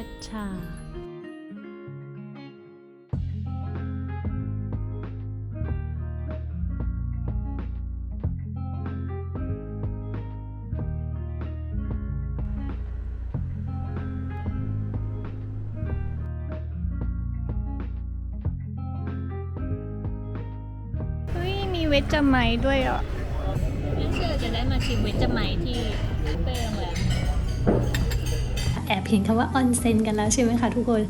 ัชชาเฮ้ยมีเวจจะไมด้วยอะนี่คือเราจะได้มาชิมเวจไมที่เปโรงแรม แอบเห็นคำว่าออนเซ็นกันแล้วใช่ไหมคะทุกคน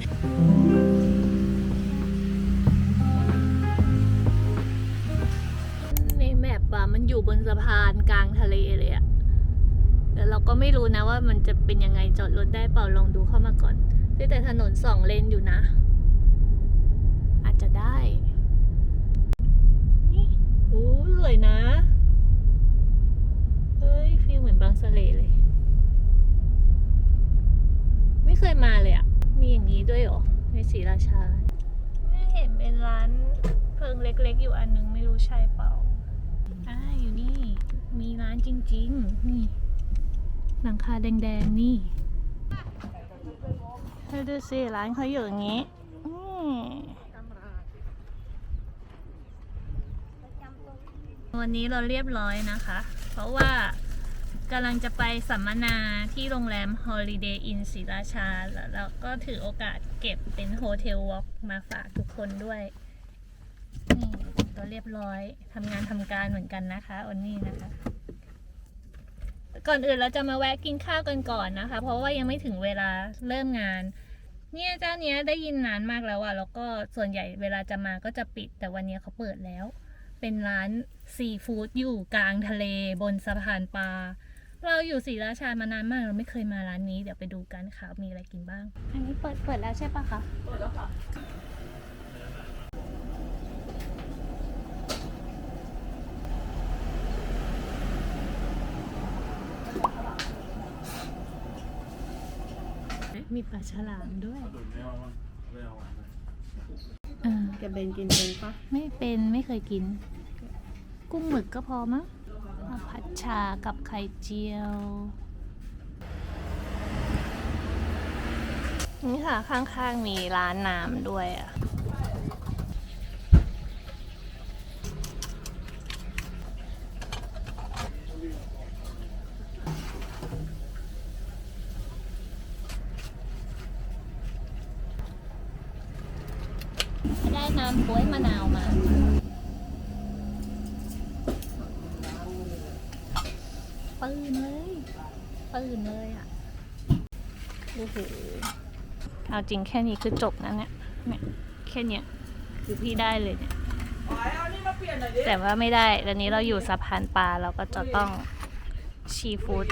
ในแมปอะมันอยู่บนสะพานกลางทะเลเลยอะแต่เราก็ไม่รู้นะว่ามันจะเป็นยังไงจอดรถได้เปล่าลองดูเข้ามาก่อนแต่ถนนสองเลนอยู่นะ อาจจะได้นี่โอ้สวยนะ เฮ้ยฟีลเหมือนบางสะเลเลย ไม่เค ยมาเลยอะมีอย่างนี้ด้วยเหรอ ในศรีราชา ไม่เห็นเป็นร้านเพิงเล็กๆ อยู่อันนึงไม่รู้ใช่เปล่าอ่าอยู่นี่ มีร้านจริงๆ นี่ หลังคาแดงๆ นี่เธอดูสิร้านเขาอยู่อย่างงี้อืมวันนี้เราเรียบร้อยนะคะ เพราะว่า กำลังจะไปสัมมนาที่โรงแรม Holiday Inn ศรีราชา แล้วเราก็ถือโอกาสเก็บเป็นโฮเทลวอล์กมาฝากทุกคนด้วย นี่ตัวเรียบร้อยทำงานทำการเหมือนกันนะคะวันนี้นะคะ ก่อนอื่นเราจะมาแวะกินข้าวกันก่อนนะคะ เพราะว่ายังไม่ถึงเวลาเริ่มงาน เนี่ยเจ้าเนี้ยได้ยินนานมากแล้วอะแล้วก็ส่วนใหญ่เวลาจะมาก็จะปิด แต่วันเนี้ยเขาเปิดแล้ว เป็นร้านซีฟู้ดอยู่กลางทะเลบนสะพานปลา เราอยู่ศรีราชามานานมากเราไม่เคยมาร้านนี้เดี๋ยวไปดูกันค่ะมีอะไรกินบ้าง อันนี้เปิดเปิดแล้วใช่ปะคะมีปลาฉลามด้วยแกเบนกินเป็นปะไม่เป็นไม่เคยกิน กุ้งหมึกก็พอมั้งเอา ผัดชากับไข่เจียว นี่ค่ะ ข้างๆมีร้านน้ำด้วยอะได้น้ำบ๊วยมะนาวมา ปืนเลยปืนเลยอะโอ้โหเอาจริงแค่นี้คือจบนะเนี่ยเนี่ยแค่เนี้ยคือพี่ได้เลยเนี่ยแต่ว่าไม่ได้ตอนนี้เราอยู่สะพานปลาเราก็จะต้องชีฟู้ด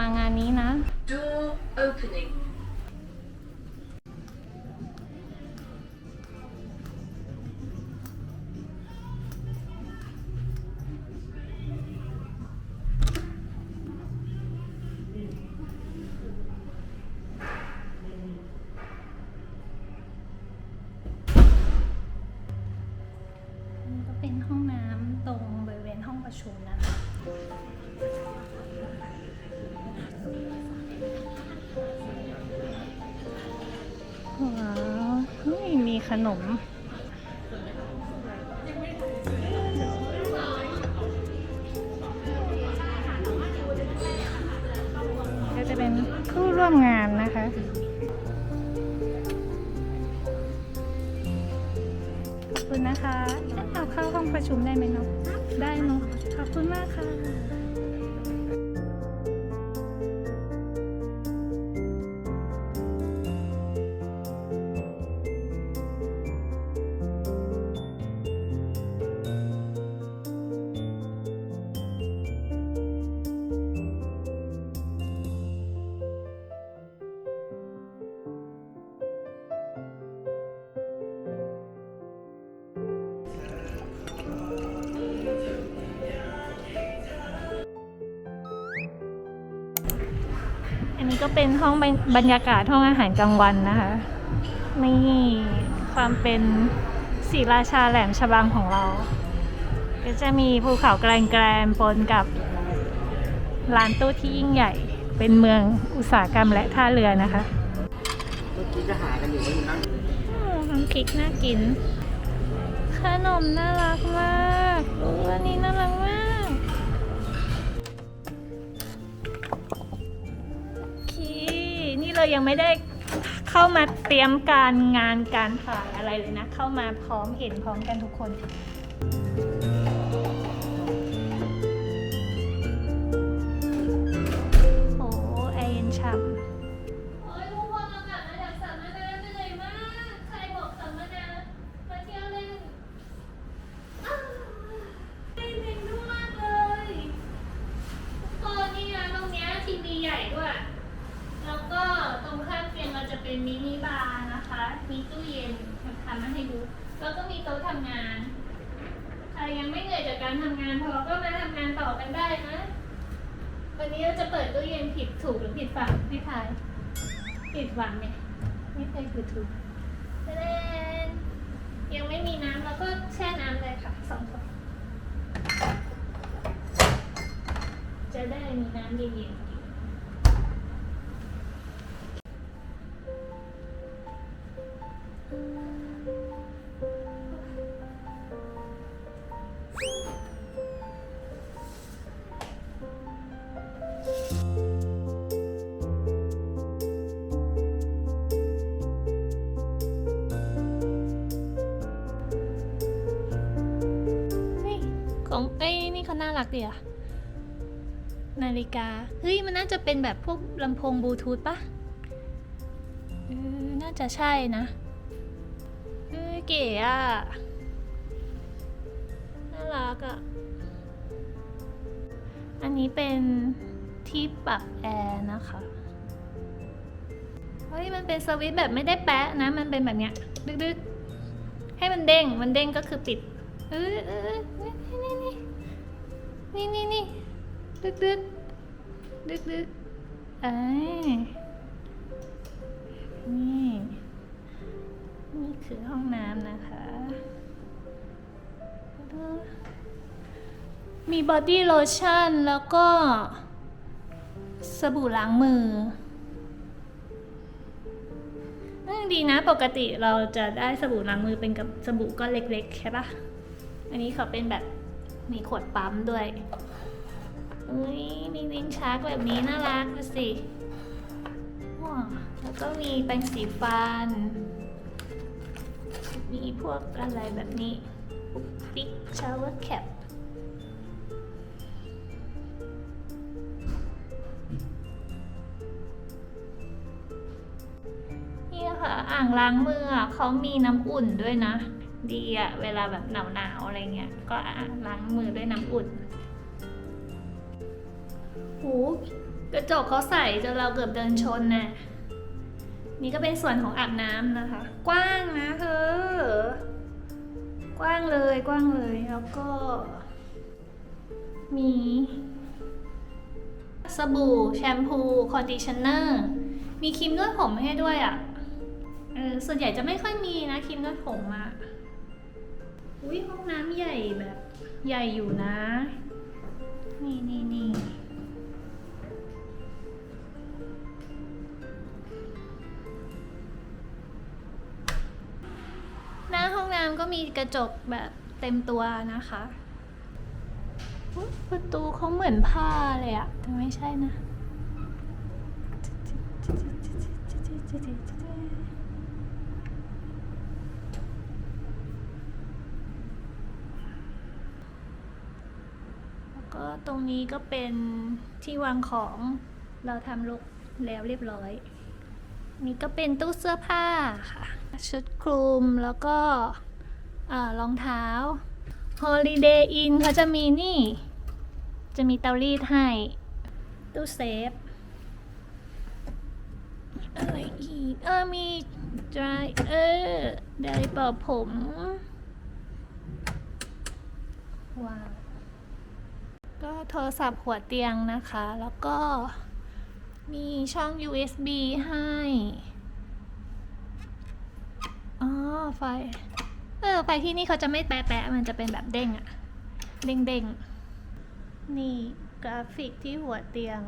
มางานนี้นะ เป็นห้องบรรบรรยากาศห้องอาหารกลางวันนะคะ นี่ความเป็นศรีราชาแหลมฉบังของเรา ก็จะมีภูเขาแกรนแกรนปนกับร้านตู้ที่ยิ่งใหญ่ เป็นเมืองอุตสาหกรรมและท่าเรือนะคะเมื่อกี้ก็หากันอยู่ว่าอยู่นั่งโอ้น้ำพริกน่ากินขนมน่ารักมากดูอันนี้น่ารัก เรายังไม่ได้เข้ามาเตรียมการงานการถ่ายอะไรเลยนะ เข้ามาพร้อมเห็นพร้อมกันทุกคนำมาให้ดู แล้วก็มีโต๊ะทำงานใครยังไม่เหนื่อยจากการทำงานพอก็มาทำงานต่อกันได้นะ วันนี้เราจะเปิดตู้เย็นผิดถูกหรือผิดฝั่งให้ทายผิดหวังเนี่ยไม่เคยคือถูกเดนยังไม่มีน้ำแล้วก็แช่น้ำเลยค่ะสองคนจะได้มีน้ำเย็นๆ ของเอ้ยนี่เขาน่ารักดีอะนาฬิกา เฮ้ย มันน่าจะเป็นแบบพวกลำโพงบลูทูธปะเออน่าจะใช่นะเฮ้ยเก๋อะน่ารักอะอันนี้เป็นที่ปรับแอร์นะคะ เฮ้ย มันเป็นสวิตช์แบบไม่ได้แปะนะ มันเป็นแบบเนี้ย ดึกๆ ให้มันเด้ง มันเด้งก็คือปิด เออเออ นี่นี่นี่ดึกดึกดึกดึกอ้นี่ นี่คือห้องน้ำนะคะมีบอดี้โลชั่นแล้วก็ สบู่ล้างมืออืมดีนะปกติเราจะได้สบู่ล้างมือเป็นกับสบู่ก้อนเล็กๆใช่ปะอันนี้เขาเป็นแบบ มีขวดปั๊มด้วยอุ้ยมีลิ้นชักแบบนี้น่ารักดูสิว้าวแล้วก็มีแปรงสีฟัน มีพวกอะไรแบบนี้ปุ๊กปิ๊กชาวเวอร์แคปนี่ค่ะอ่างล้างมือเขามีน้ำอุ่นด้วยนะ ดีอะเวลาแบบหนาวๆอะไรเงี้ย ก็ล้างมือด้วยน้ำอุ่นหูกระจกเขาใส่จนเราเกือบเดินชนน่ะนี่ก็เป็นส่วนของอาบน้ำนะคะ กว้างนะเธอกว้างเลยกว้างเลยแล้วก็ มี สบู่แชมพู คอนดิชเนอร์ มีครีมนวดผมให้ด้วยอะ่ะเออส่วนใหญ่จะไม่ค่อยมีนะครีมนวดผมอะ อุ้ยห้องน้ำใหญ่แบบ ใหญ่อยู่นะ นี่นี่นี่หน้าห้องน้ำก็มีกระจกแบบเต็มตัวนะคะประตูเขาเหมือนผ้าเลยอะแต่ไม่ใช่นะ แล้ว ก็ตรงนี้ก็เป็นที่วางของเราทำลุกแล้วเรียบร้อย นี่ก็เป็นตู้เสื้อผ้าค่ะ ชุดคลุมแล้วก็รองเท้า Holiday Inn เขาจะมีนี่ จะมีเตารีดให้ ตู้เซฟอะไรอีกเออมี dry เออไดร์เป่าผม ว้าว ก็โทรศัพท์หัวเตียงนะคะ แล้วก็มีช่อง USB ให้ อ๋อ ไฟ เออ ไฟที่นี่เขาจะไม่แปะแปะมันจะเป็นแบบเด้งอะเด้งเด้งนี่กราฟิกที่หัวเตียง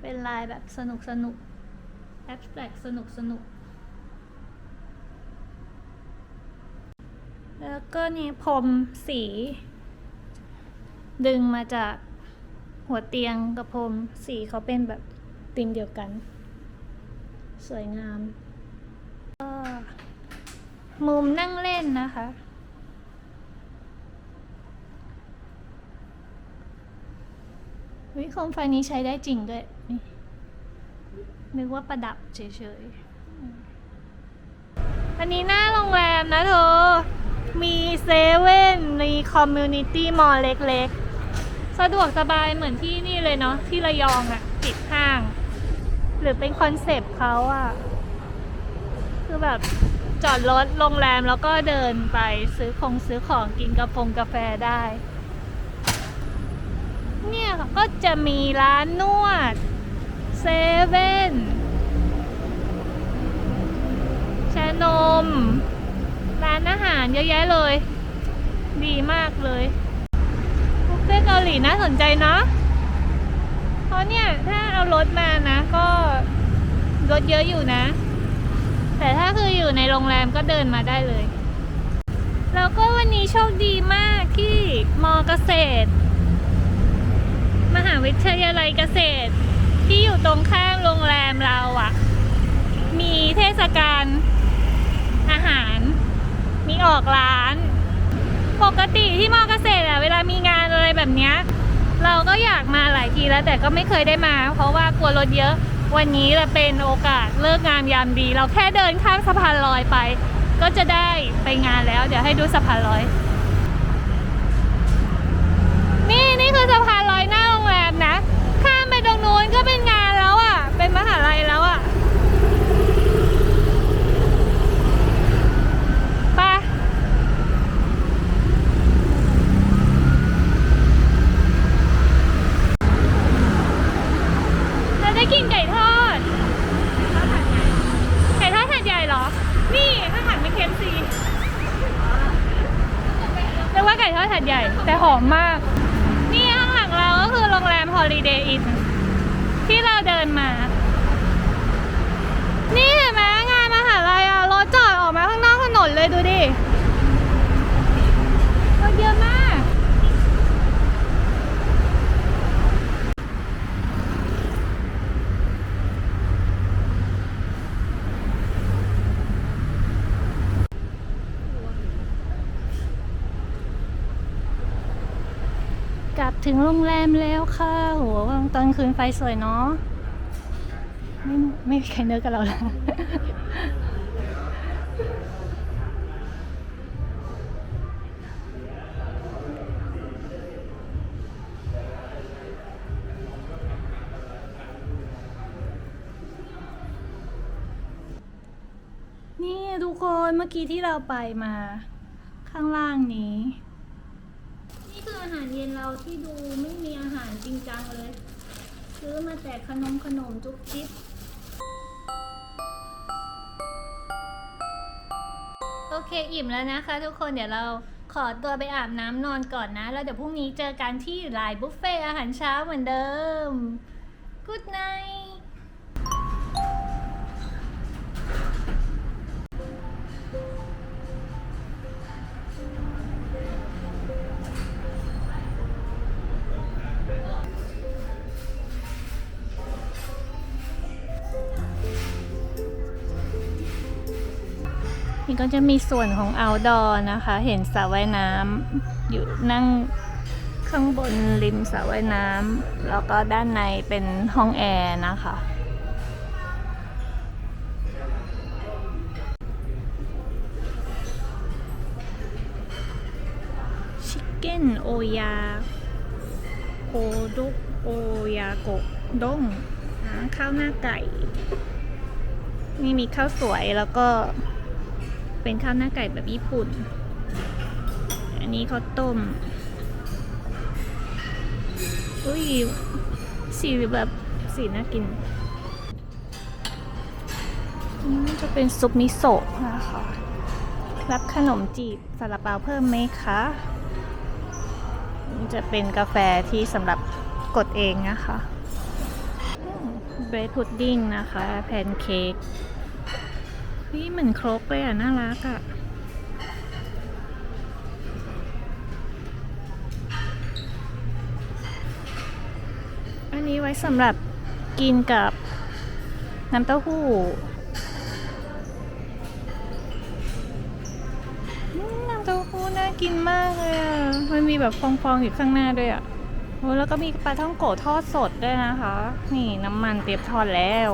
เป็นลายแบบสนุกสนุกแอบสแตรกสนุกสนุก แล้วก็นี่พรมสี ดึงมาจากหัวเตียงกับพรมสีเขาเป็นแบบธีมเดียวกัน สวยงามก็มุมนั่งเล่นนะคะ วิคมไฟนี้ใช้ได้จริงด้วยนี่นึกว่าประดับเฉยๆ อันนี้หน้าโรงแรมนะเธอ มีเซเว่นมีคอมมูนิตี้มอลล์เล็กๆ สะดวกสบายเหมือนที่นี่เลยเนาะที่ระยองอะ่ะติดห้าง หรือเป็นคอนเซปต์เขาอะ่ะคือแบบจอดรถโรงแรมแล้วก็เดินไปซื้อของซื้อของกินกาแฟกาแฟได้ เนี่ยก็จะมีร้านนวดเซเว่นชานม ร้านอาหารเยอะแยะเลย ดีมากเลย บุฟเฟ่ต์เกาหลีน่าสนใจเนาะเพราะเนี่ยถ้าเอารถมานะ ก็รถเยอะอยู่นะ แต่ถ้าคืออยู่ในโรงแรมก็เดินมาได้เลย แล้วก็วันนี้โชคดีมากที่มอเกษตร มหาวิทยาลัยเกษตร ที่อยู่ตรงข้างโรงแรมเราอะ่ะ มีเทศกาลอาหาร มีออกร้าน ปกติที่มอเกษตรอะเวลามีงานอะไรแบบเนี้ยเราก็อยากมาหลายทีแล้วแต่ก็ไม่เคยได้มา เพราะว่ากลัวรถเยอะ วันนี้จะเป็นโอกาสเลิกงามยามดี เราแค่เดินข้ามสะพานลอยไป ก็จะได้ไปงานแล้ว เดี๋ยวให้ดูสะพานลอย นี่นี่คือสะพานลอยหน้าโรงแรมนะ ข้ามไปตรงนู้นก็เป็นงานแล้วอะ่ะ เป็นมหาลัยแล้วอะ่ะไปเราได้กินไก่ทอด ไก่ทอดถาดใหญ่เหรอ นี่ข้างหลังเป็นเคฟซีเรียกว่าไก่ทอดถาดใหญ่ แต่หอมมาก นี่ข้างหลังเราก็คือโรงแรม Holiday Inn ที่เราเดินมา นี่เห็นไหมงานมหาลัยอะรถจอดออกมาข้างนอกถนนเลยดูดิรถเยอะมาก กลับถึง โรงแรมแล้วค่ะโหตอนคืนไฟสวยเนาะไม่ไม่มีใครเนิร์กกับเราแล้วนี่ทุกคนเมื่อกี้ที่เราไปมาข้างล่างนี้ หารเย็นเราที่ดูไม่มีอาหารจริงจังเลย ซื้อมาแต่ขนมขนมจุกจิ๊บโอเคอิ่มแล้วนะคะทุกคนเดี๋ยวเราขอตัวไปอาบน้ำนอนก่อนนะ แล้วเดี๋ยวพรุ่งนี้เจอกันที่ไลน์บุฟเฟ่อาหารเช้าเหมือนเดิม Good night นี่ก็จะมีส่วนของ outdoor นะคะ เห็นสระว่ายน้ำอยู่นั่งข้างบนริมสระว่ายน้ำแล้วก็ด้านในเป็นห้องแอร์นะคะชิคเก้นโอยาโอดุโอยาโกด้งข้าวหน้าไก่ นี่มีข้าวสวยแล้วก็ เป็นข้าวหน้าไก่แบบญี่ปุ่น อันนี้เขาต้ม อุ้ย สีแบบสีน่ากินนี่จะเป็นซุปมิโซะนะคะรับขนมจีบซาลาเปาเพิ่มไหมคะนี่จะเป็นกาแฟที่สำหรับกดเองนะคะเบรดพุดดิ้งนะคะ แพนเค้ก นี่เหมือนครกเลยอะ น่ารักอะ อันนี้ไว้สำหรับกินกับน้ำเต้าหู้น้ำเต้าหู้น่ากินมากเลยอะ มันมีแบบฟองๆอยู่ข้างหน้าด้วยอะโอ้แล้วก็มีปลาท่องโกะทอดสดด้วยนะคะ นี่น้ำมันเตรียมทอดแล้ว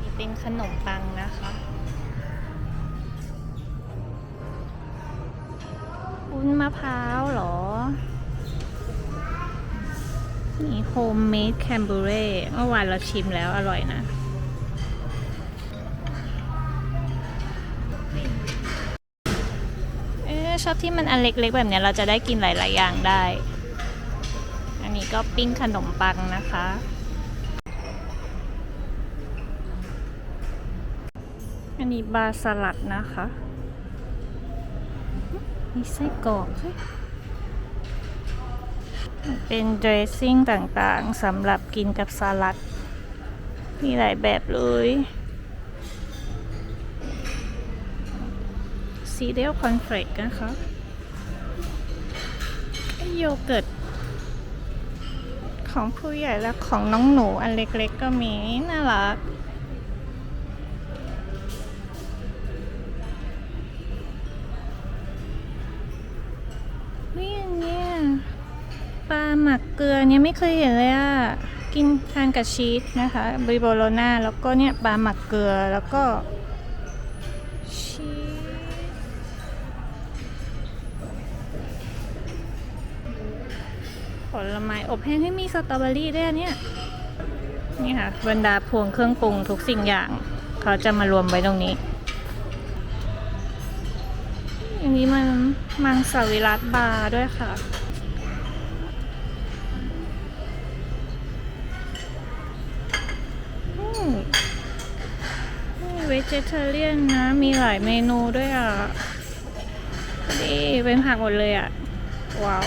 นี่เป็นขนมปังนะคะ วุ้นมะพร้าวเหรอ นี่โฮมเมดแคมเบเร่เมื่อวานเราชิมแล้วอร่อยนะ เอ๊ะชอบที่มันอันเล็กๆแบบเนี้ยเราจะได้กินหลาย ๆ อย่างได้ อันนี้ก็ปิ้งขนมปังนะคะอันนี้บาสลัดนะคะ มีไส้กรอกเป็นเดรสซิ่งต่างๆสำหรับกินกับสลัด มีหลายแบบเลย ซีเรียลคอนเฟลกนะคะโยเกิร์ตของผู้ใหญ่และของน้องหนูอันเล็กๆก็มี น่ารัก หมักเกลือเนี่ยไม่เคยเห็นเลยอะ กินทานกับชีสนะคะบริโบโลนาแล้วก็เนี่ยปลาหมักเกลือแล้วก็ชีสผลไม้อบแห้งให้มีสตรอเบอรี่ด้วยเนี่ยนี่ค่ะบรรดาพวงเครื่องปรุงทุกสิ่งอย่าง เขาจะมารวมไว้ตรงนี้อันนี้มันมังสวิรัตบาร์ด้วยค่ะ เวจเทเรียนนะ มีหลายเมนูด้วยอะดีเป็นผักหมดเลยอะ ว้าว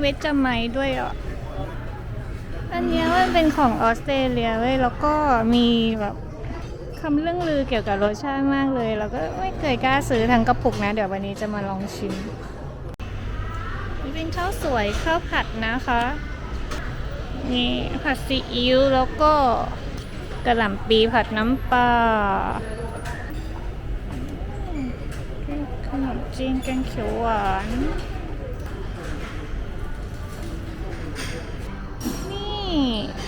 เวจจาไมด้วยอะ อันนี้มันเป็นของออสเตรเลียเว้ย แล้วก็มีแบบคำเรื่องลือเกี่ยวกับรสชาติมากเลย แล้วก็ไม่เคยกล้าซื้อทั้งกระปุกนะ เดี๋ยววันนี้จะมาลองชิม นี่เป็นข้าวสวยข้าวผัดนะคะนี่ผัดซีอิ๊วแล้วก็กระหล่ำปีผัดน้ำปลาขนมจีนแกงเขียวหวาน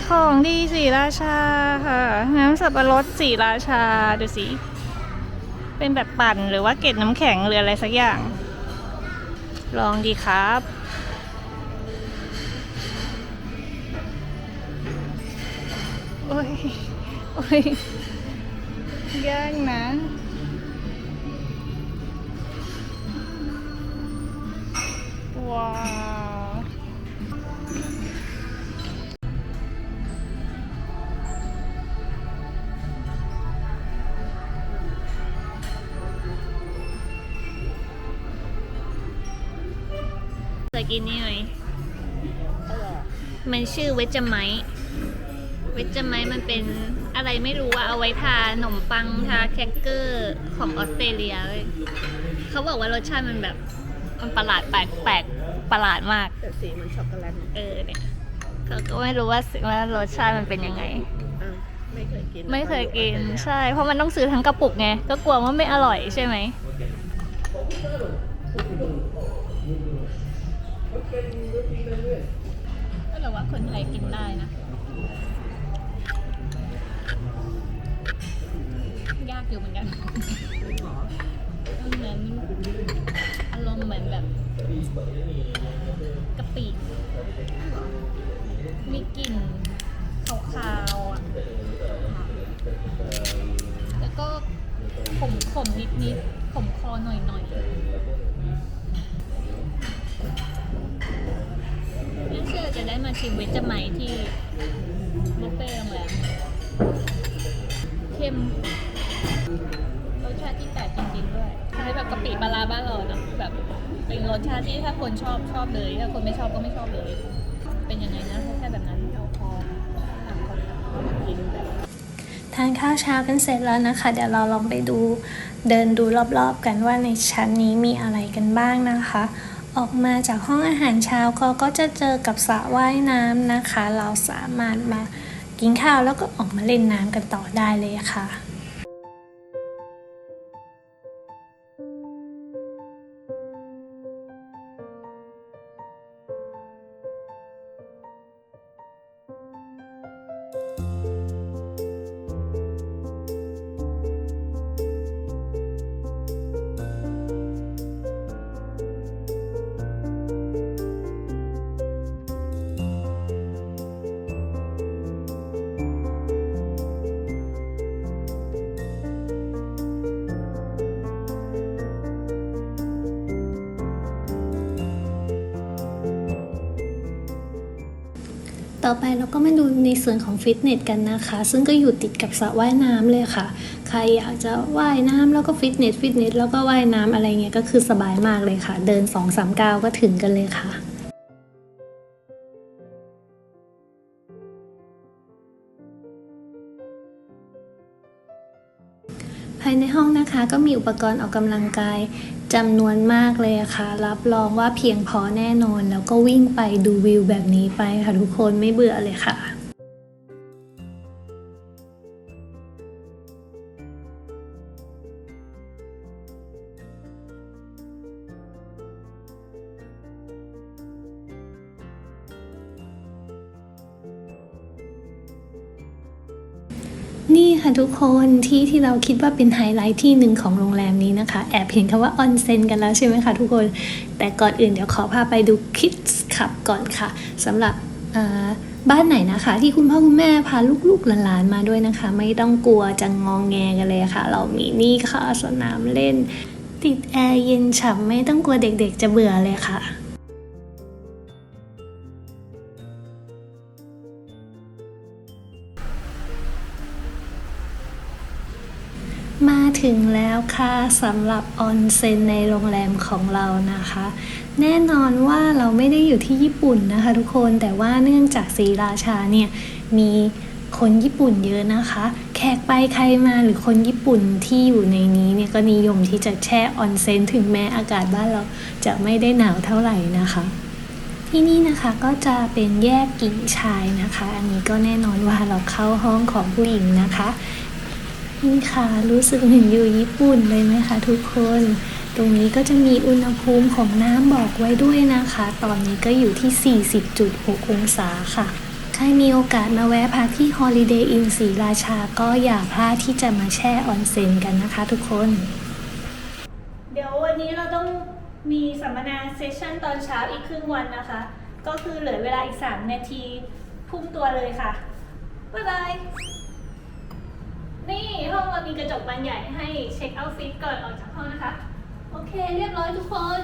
ของดีสีราชาค่ะ น้ำสับปะรดสีราชา ดูสิ เป็นแบบปั่นหรือว่าเกล็ดน้ำแข็งหรืออะไรสักอย่าง ลองดีครับโอ้ยโอ้ยยากนะว้าว กินนี่ไหมมันชื่อเวจไมต์เวจไมต์มันเป็นอะไรไม่รู้อะเอาไว้ทาขนมปังทาแครกเกอร์ของออสเตรเลียเลยเขาบอกว่ารสชาติมันแบบ มันประหลาดแปลกแปลกประหลาดมาก แต่สีเหมันช็อกโกแลตเออเนี่ยเขาก็ไม่รู้ว่าว่ารสชาติมันเป็นยังไง อะไม่เคยกินไม่เคยกิน ใช่ เพราะมันต้องซื้อทั้งกระปุกไง ก็กลัวว่าไม่อร่อยใช่ไหม ก็แต่ว่าคนไทยกินได้นะ ยากอยู่เหมือนกันมันเหมือนอารมณ์เหมือนแบบกะปิมีกลิ่นขาวๆอะแล้วก็ขมขมนิดๆขมคอหน่อยห จะได้มาชิมเวจไมที่บุฟเฟ่ต์โรงแรมเค็มรสชาติที่แปลกจริงๆด้วยคล้แบบกะปิปลาร้าบ้านเราเนอะแบบเป็นรสชาติที่ถ้าคนชอบชอบเลย ถ้าคนไม่ชอบก็ไม่ชอบเลย เป็นยังไงนะแค่แบบนั้นเอาพอถามคนเอามากินแบบทานข้าวเช้ากันเสร็จแล้วนะคะ เดี๋ยวเราลองไปดูเดินดูรอบๆกันว่าในชั้นนี้มีอะไรกันบ้างนะคะ ออกมาจากห้องอาหารเช้าก็ก็จะเจอกับสระว่ายน้ำนะคะ เราสามารถมากินข้าวแล้วก็ออกมาเล่นน้ำกันต่อได้เลยค่ะ อไปเราก็มาดูในส่วนของฟิตเนสกันนะคะ ซึ่งก็อยู่ติดกับสระว่ายน้ำเลยค่ะ ใครอยากจะว่ายน้ำแล้วก็ฟิตเนสฟิตเนสแล้วก็ว่ายน้ำอะไรเงี้ยก็คือสบายมากเลยค่ะ เดิน2-3ก้าวก็ถึงกันเลยค่ะภายในห้องนะคะก็มีอุปกรณ์ออกกำลังกาย จำนวนมากเลยะค่ะ รับรองว่าเพียงพอแน่นอน แล้วก็วิ่งไปดูวิวแบบนี้ไปค่ะทุกคนไม่เบื่อเลยค่ะ นี่ค่ะทุกคนที่ที่เราคิดว่าเป็นไฮไลท์ที่หนึ่งของโรงแรมนี้นะคะ แอบเห็นคำว่าออนเซ็นกันแล้วใช่ไหมคะทุกคน แต่ก่อนอื่นเดี๋ยวขอพาไปดูคิดส์ขับก่อนค่ะสำหรับบ้านไหนนะคะ ที่คุณพ่อคุณแม่พาลูกๆหลานๆมาด้วยนะคะ ไม่ต้องกลัวจะงองแงกันเลยค่ะ เรามีนี่ค่ะสนามเล่น ติดแอร์เย็นฉ่ำไม่ต้องกลัวเด็กๆจะเบื่อเลยค่ะ สำหรับออนเซ็นในโรงแรมของเรานะคะ แน่นอนว่าเราไม่ได้อยู่ที่ญี่ปุ่นนะคะทุกคนแต่ว่าเนื่องจากศรีราชาเนี่ยมีคนญี่ปุ่นเยอะนะคะ แขกไปใครมาหรือคนญี่ปุ่นที่อยู่ในนี้เนี่ยก็นิยมที่จะแช่ออนเซ็นถึงแม้อากาศบ้านเราจะไม่ได้หนาวเท่าไหร่นะคะที่นี่นะคะก็จะเป็นแยกหญิงชายนะคะ อันนี้ก็แน่นอนว่าเราเข้าห้องของผู้หญิงนะคะ นี่ค่ะ รู้สึกเหมือนอยู่ญี่ปุ่นเลยไหมคะทุกคน ตรงนี้ก็จะมีอุณหภูมิของน้ำบอกไว้ด้วยนะคะ ตอนนี้ก็อยู่ที่ 40.6 องศาค่ะ ใครมีโอกาสมาแวะพักที่ Holiday Inn ศรีราชาก็อย่าพลาดที่จะมาแช่ออนเซ็นกันนะคะทุกคน เดี๋ยววันนี้เราต้องมีสัมมนาเซสชั่นตอนเช้าอีกครึ่งวันนะคะ ก็คือเหลือเวลาอีก 3 นาทีพุ่งตัวเลยค่ะ บ๊ายบาย นี่ห้องเรามีกระจกบานใหญ่ให้เช็คเอาท์ฟิตก่อนออกจากห้องนะคะ โอเคเรียบร้อยทุกคน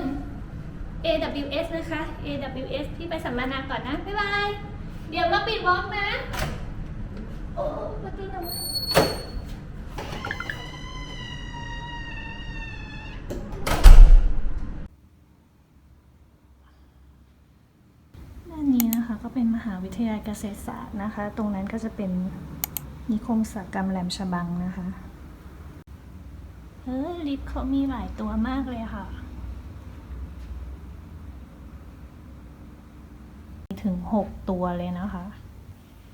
AWS นะคะ AWS ที่ไปสัมมนาก่อนนะ บ๊ายบาย เดี๋ยวเราปิดวอล์กนะ โอ้ประตูทำไมด้านนี้นะคะก็เป็นมหาวิทยาลัยเกษตรศาสตร์นะคะ ตรงนั้นก็จะเป็น นิคมอุตสาหกรรมแหลมฉบังนะคะ เฮ้ยลิฟต์เขามีหลายตัวมากเลยค่ะ ถึง6ตัวเลยนะคะ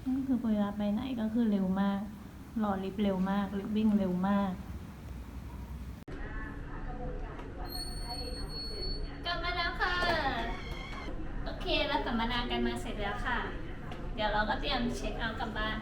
นั่นคือเวลาไปไหนก็คือเร็วมากรอลิฟต์เร็วมากลิฟต์วิ่งเร็วมากกลับมาแล้วค่ะ โอเคเราสัมมนากันมาเสร็จแล้วค่ะ เดี๋ยวเราก็เตรียมเช็คเอาท์กลับบ้าน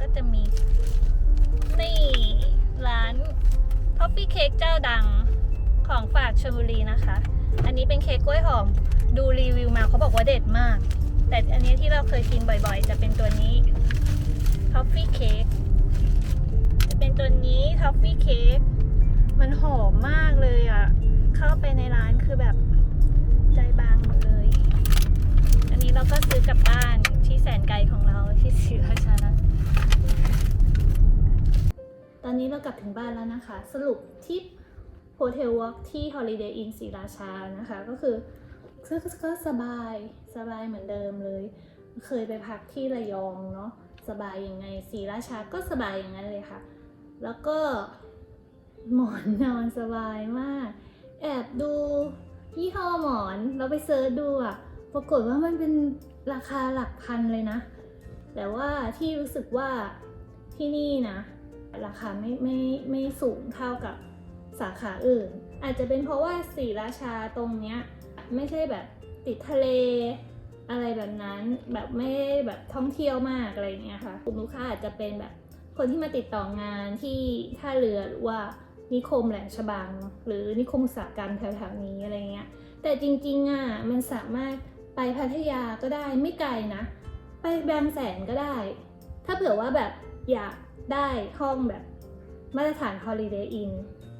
ก็จะมี นี่ ร้าน Coffee Cake เจ้าดังของฝากชลบุรีนะคะ อันนี้เป็นเค้กกล้วยหอม ดูรีวิวมาเขาบอกว่าเด็ดมาก แต่อันนี้ที่เราเคยกินบ่อยๆ จะเป็นตัวนี้ Coffee Cake จะเป็นตัวนี้ Coffee Cake มันหอมมากเลยอะ่ะ เข้าไปในร้านคือแบบใจบางหมดเลย อันนี้เราก็ซื้อกลับบ้านที่แสนไกลของเราที่ศรีราชา ตอนนี้เรากลับถึงบ้านแล้วนะคะ สรุปที่โฮเทลวอล์กที่ Holiday Inn ศรีราชานะคะ ก็คือก็ก็สบายสบายเหมือนเดิมเลย เคยไปพักที่ระยองเนาะสบายยังไงศรีราชาก็สบายอย่างนั้นเลยค่ะ แล้วก็หมอนนอนสบายมาก แอบดูยี่ห้อหมอนเราไปเซิร์ชดูอะปรากฏว่ามันเป็นราคาหลักพันเลยนะ แต่ว่าที่รู้สึกว่าที่นี่นะ ราคาไม่ไม่ไม่สูงเท่ากับสาขาอื่น อาจจะเป็นเพราะว่าสีราชาตรงเนี้ยไม่ใช่แบบติดทะเลอะไรแบบนั้นแบบไม่แบบท่องเที่ยวมากอะไรอย่างเงี้ยค่ะกลุ่มลูกค้าอาจจะเป็นแบบคนที่มาติดต่องานที่ท่าเรือหรือว่านิคมแหลมฉบัง หรือนิคมอุตสาหกรรมแถวๆนี้อะไรเงี้ยแต่จริงๆอะมันสามารถไปพัทยาก็ได้ไม่ไกลนะ ไปแบงแสนก็ได้ ถ้าเผื่อว่าแบบอยาก ได้ห้องแบบมาตรฐาน Holiday Inn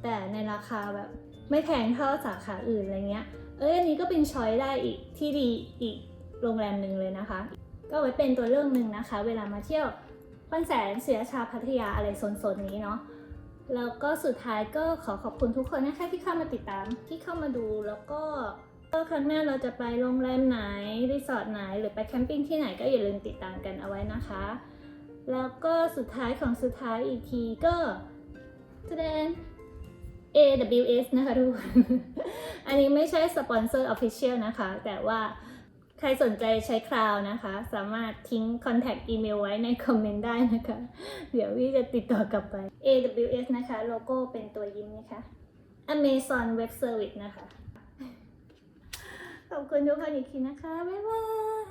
แต่ในราคาแบบไม่แพงเท่าสาขาอื่นอะไรเงี้ย เอ้ยอันนี้ก็เป็นช้อยได้อีกที่ดีอีกโรงแรมหนึ่งเลยนะคะ ก็ไว้เป็นตัวเลือกหนึ่งนะคะ เวลามาเที่ยวบางแสนเสียชาพัทยาอะไรโซนๆนี้เนาะแล้วก็สุดท้ายก็ขอขอบคุณทุกคนนะคะที่เข้ามาติดตามที่เข้ามาดูแล้วก็ก็ครั้งหน้าเราจะไปโรงแรมไหน รีสอร์ทไหน หรือไปแคมปิ้งที่ไหนก็อย่าลืมติดตามกันเอาไว้นะคะ แล้วก็สุดท้ายของสุดท้ายอีกทีก็แสดง AWS นะคะทุกคน อันนี้ไม่ใช่สปอนเซอร์ Official นะคะ แต่ว่าใครสนใจใช้คลาวนะคะ สามารถทิ้ง contact email ไว้ในคอมเมนต์ได้นะคะ เดี๋ยวพี่จะติดต่อกลับไป AWS นะคะ โลโก้เป็นตัวยิ้มนะคะ Amazon Web Service นะคะ ขอบคุณทุกคนอีกทีนะคะ บ๊ายบาย